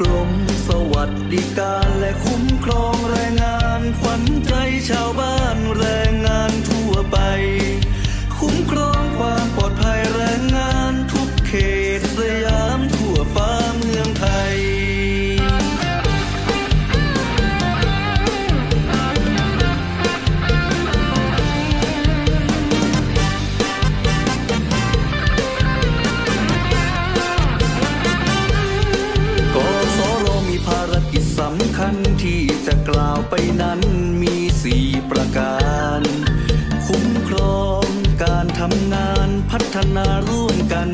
กรมสวัสดิการและคุ้มครองแรงงานขวัญใจชาวบ้านแรงงานทั่วไป คุ้มครองความปลอดภัยแรงงานทุกเขตสยามทั่วฟ้า สำคัญที่จะกล่าวไปนั้นมีสี่ประการ คุ้มครองการทำงานพัฒนาร่วมกัน